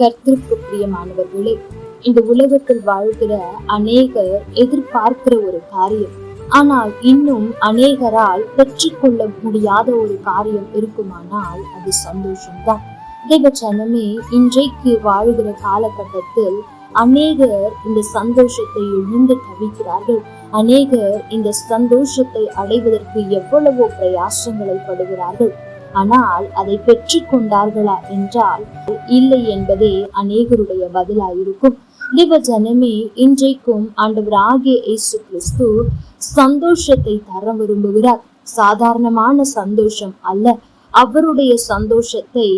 கர்த்தருக்கு பிரியமானவர்களே இந்த உலகத்தில் வாழ்கிற அநேகர் எதிர்பார்க்கிற ஒரு காரியம். ஆனால் இன்னும் அநேகரால் பெற்றுக்கொள்ள முடியாத ஒரு காரியம் இருக்குமானால் அது சந்தோஷம்தான். தேவச்சனமே ஜனமே இன்றைக்கு வாழ்கிற காலகட்டத்தில் அநேகர் இந்த சந்தோஷத்தை இழந்து தவிக்கிறார்கள். அநேகர் இந்த சந்தோஷத்தை அடைவதற்கு எவ்வளவோ பிரயாசங்களை படுகிறார்கள். ஆனால் அதை பெற்றுக் கொண்டார்களா என்றால் இல்லை என்பதே அநேகருடைய பதிலாயிருக்கும். தேவ ஜனமே இன்றைக்கும் ஆண்டவர் ஆகிய இயேசு கிறிஸ்து சந்தோஷத்தை தர விரும்புகிறார். சாதாரணமான சந்தோஷம் அல்ல அவருடைய சந்தோஷத்தை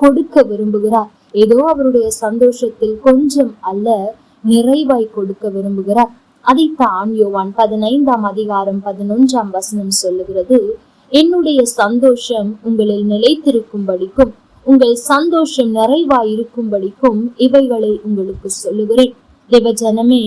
கொடுக்க விரும்புகிறார். ஏதோ அவருடைய சந்தோஷத்தில் கொஞ்சம் அல்ல நிறைவாய் கொடுக்க விரும்புகிறார். அதைத்தான் யோவான் பதினைந்தாம் அதிகாரம் பதினொன்றாம் வசனம் சொல்லுகிறது. என்னுடைய சந்தோஷம் உங்களில் நிலைத்திருக்கும்படிக்கும் உங்கள் சந்தோஷம் நிறைவாயிருக்கும்படிக்கும் இவைகளை உங்களுக்கு சொல்லுகிறேன். தேவஜனமே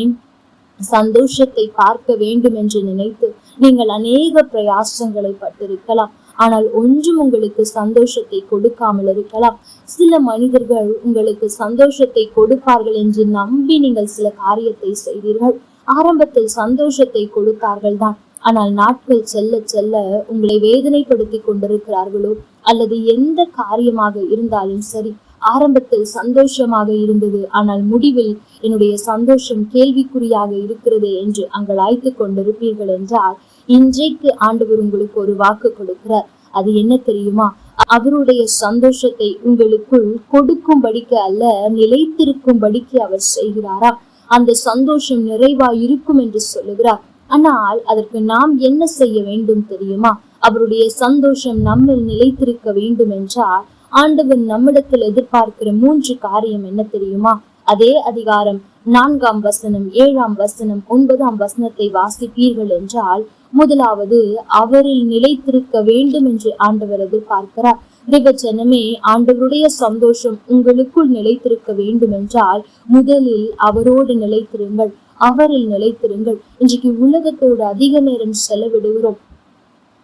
சந்தோஷத்தை பார்க்க வேண்டும் என்று நினைத்து நீங்கள் அநேக பிரயாசங்களை பட்டிருக்கலாம். ஆனால் ஒன்றும் உங்களுக்கு சந்தோஷத்தை கொடுக்காமல் இருக்கலாம். சில மனிதர்கள் உங்களுக்கு சந்தோஷத்தை கொடுப்பார்கள் என்று நம்பி நீங்கள் சில காரியத்தை செய்தீர்கள். ஆரம்பத்தில் சந்தோஷத்தை கொடுத்தார்கள் தான் ஆனால் நாட்கள் செல்ல செல்ல உங்களை வேதனைப்படுத்தி கொண்டிருக்கிறார்களோ அல்லது எந்த காரியமாக இருந்தாலும் சரி ஆரம்பத்தில் சந்தோஷமாக இருந்தது ஆனால் முடிவில் என்னுடைய சந்தோஷம் கேள்விக்குறியாக இருக்கிறது என்று அங்கலாய்த்து கொண்டிருப்பீர்கள் என்றால் இன்றைக்கு ஆண்டவர் உங்களுக்கு ஒரு வாக்கு கொடுக்கிறார். அது என்ன தெரியுமா? அவருடைய சந்தோஷத்தை உங்களுக்குள் கொடுக்கும்படிக்கு அல்ல நிலைத்திருக்கும்படிக்கு அவர் செய்கிறாரா? அந்த சந்தோஷம் நிறைவா இருக்கும் என்று சொல்லுகிறார். ஆனால் அதற்கு நாம் என்ன செய்ய வேண்டும் தெரியுமா? அவருடைய சந்தோஷம் நம்மில் நிலைத்திருக்க வேண்டும் என்றால் ஆண்டவன் நம்மிடத்தில் எதிர்பார்க்கிற மூன்று காரியம் என்ன தெரியுமா? அதே அதிகாரம் நான்காம் வசனம் ஏழாம் வசனம் ஒன்பதாம் வசனத்தை வாசிப்பீர்கள் என்றால் முதலாவது அவரில் நிலைத்திருக்க வேண்டும் என்று ஆண்டவர் எதிர்பார்க்கிறார். தேவ ஜனமே ஆண்டவருடைய சந்தோஷம் உங்களுக்குள் நிலைத்திருக்க வேண்டும் என்றால் முதலில் அவரோடு நிலைத்திருங்கள். அவரில் நிலைத்திருங்கள். இன்றைக்கு உலகத்தோடு அதிக நேரம் செலவிடுகிறோம்.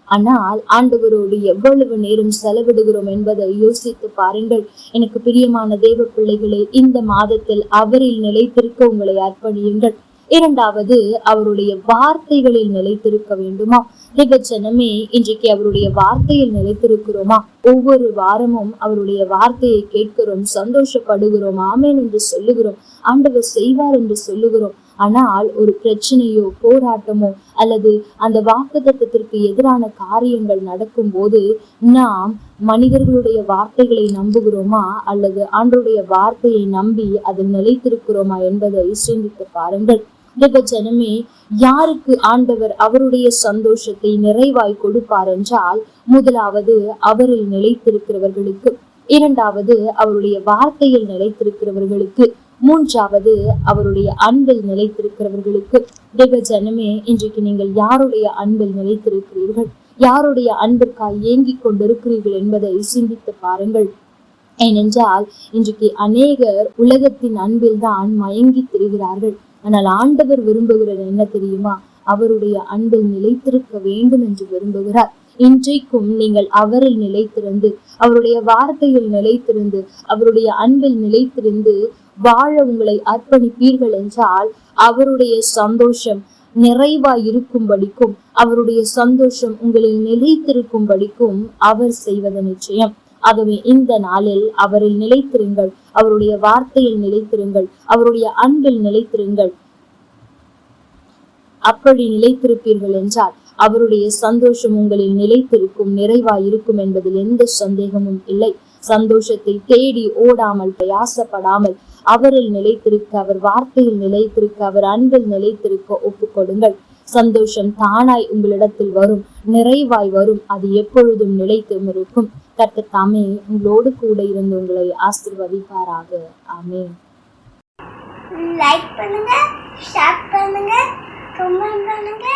ஆனால் ஆண்டவரோடு எவ்வளவு நேரம் செலவிடுகிறோம் என்பதை யோசித்து பாருங்கள். எனக்கு பிரியமான தேவ பிள்ளைகளே இந்த மாதத்தில் அவரில் நிலைத்திருக்க உங்களை அர்ப்பணியுங்கள். இரண்டாவது அவருடைய வார்த்தைகளில் நிலைத்திருக்க வேண்டுமா? ஜனமே இன்றைக்கு அவருடைய வார்த்தையில் நிலைத்திருக்கிறோமா? ஒவ்வொரு வாரமும் அவருடைய வார்த்தையை கேட்கிறோம் சந்தோஷப்படுகிறோம் ஆமேன் என்று சொல்லுகிறோம் ஆண்டவர் செய்வார் என்று சொல்லுகிறோம். ஆனால் ஒரு பிரச்சனையோ போராட்டமோ அல்லது அந்த வாக்குத்தத்திற்கு எதிரான காரியங்கள் நடக்கும் போது நாம் மனிதர்களுடைய வார்த்தைகளை நம்புகிறோமா? அல்லது ஆண்டருடைய வார்த்தையை நம்பி அதில் நிலைத்திருக்கிறோமா என்பதை சிந்தித்து பாருங்கள். உலக ஜனமே யாருக்கு ஆண்டவர் அவருடைய சந்தோஷத்தை நிறைவாய் கொடுப்பார் என்றால் முதலாவது அவரில் நிலைத்திருக்கிறவர்களுக்கு இரண்டாவது அவருடைய வார்த்தையில் நிலைத்திருக்கிறவர்களுக்கு மூன்றாவது அவருடைய அன்பில் நிலைத்திருக்கிறவர்களுக்கு. தேவ ஜனமே இன்றைக்கு நீங்கள் யாருடைய அன்பில் நிலைத்திருக்கிறீர்கள்? யாருடைய அன்பிற்காய் ஏங்கிக் கொண்டிருக்கிறீர்கள் என்பதை சிந்தித்து பாருங்கள். ஏனென்றால் இன்றைக்கு அநேகர் உலகத்தின் அன்பில் தான் மயங்கி திரிகிறார்கள். ஆனால் ஆண்டவர் விரும்புகிறது என்ன தெரியுமா? அவருடைய அன்பில் நிலைத்திருக்க வேண்டும் என்று விரும்புகிறார். இன்றைக்கும் நீங்கள் அவரில் நிலைத்திருந்து அவருடைய வார்த்தையில் நிலைத்திருந்து அவருடைய அன்பில் நிலைத்திருந்து வாழ உங்களை அர்ப்பணிப்பீர்கள் என்றால் அவருடைய சந்தோஷம் நிறைவா இருக்கும்படிக்கும் அவருடைய சந்தோஷம் உங்களில் நிலைத்திருக்கும்படிக்கும் அவர் செய்வது நிச்சயம். ஆகவே இந்த நாளில் அவரில் நிலைத்திருங்கள். அவருடைய வார்த்தையில் நிலைத்திருங்கள். அவருடைய அன்பில் நிலைத்திருங்கள். அப்படி நிலைத்திருப்பீர்கள் என்றால் அவருடைய சந்தோஷம் உங்களில் நிலைத்திருக்கும் நிறைவாய் இருக்கும் என்பதில் எந்த சந்தேகமும் இல்லை. சந்தோஷத்தை தேடி ஓடாமல் பிரயாசப்படாமல் அவரில் நிலைத்திருக்க அவர் வார்த்தையில் நிலைத்திருக்க அவர் அன்பில் நிலைத்திருக்க ஒப்புக்கொடுங்கள். சந்தோஷம் தானாய் உங்களிடத்தில் வரும் நிறைவாய் வரும். அது எப்பொழுதும் நிலைத்தும் இருக்கும் கர்த்த தாமே உங்களோடு கூட இருந்து உங்களை ஆசிர்வதிப்பாராக. ஆமே லைக் பண்ணுங்க ஷேர் பண்ணுங்க கமெண்ட் பண்ணுங்க.